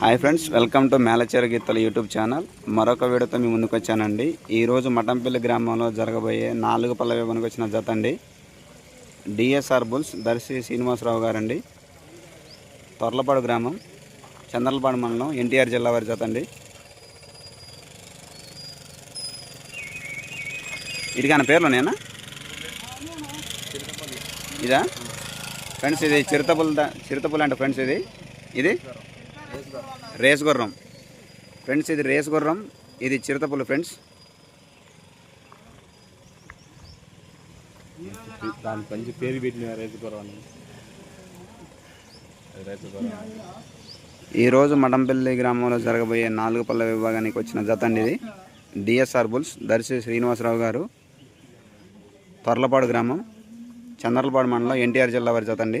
Hi friends welcome to మేలచేర గీతల YouTube channel. మరొక వీడియోతో మీ ముందుకు వచ్చానండి. ఈరోజు మటంపల్లి గ్రామంలో జరగబోయే నాలుగు పళ్ళ విభానికి వచ్చిన జత అండి. డిఎస్ఆర్ బుల్స్ దర్శి శ్రీనివాసరావు గారండి. తొర్లపాడు గ్రామం చంద్రలపాడు మండలం ఎన్టీఆర్ జిల్లా వారి జత అండి. ఇది ఆయన పేర్లు నేనా? ఇదా? ఫ్రెండ్స్ ఇది చిరుతపుల్ చిరుతపుల్ అంటే ఫ్రెండ్స్ ఇది? ఇది? రేస్ గుర్రం. ఫ్రెండ్స్ ఇది రేస్ గుర్రం. ఇది చిరుతపులు ఫ్రెండ్స్. దాని మంచి పేరు పెట్టిన రైతు రైతు గుర్రం. ఈరోజు మడంపల్లి గ్రామంలో జరగబోయే నాలుగు పళ్ళ విభాగానికి వచ్చిన జత అండి ఇది. డిఎస్ఆర్ బుల్స్ దర్శి శ్రీనివాసరావు గారు తొర్లపాడు గ్రామం చంద్రలపాడు మండలం ఎన్టీఆర్ జిల్లా వారి జత అండి.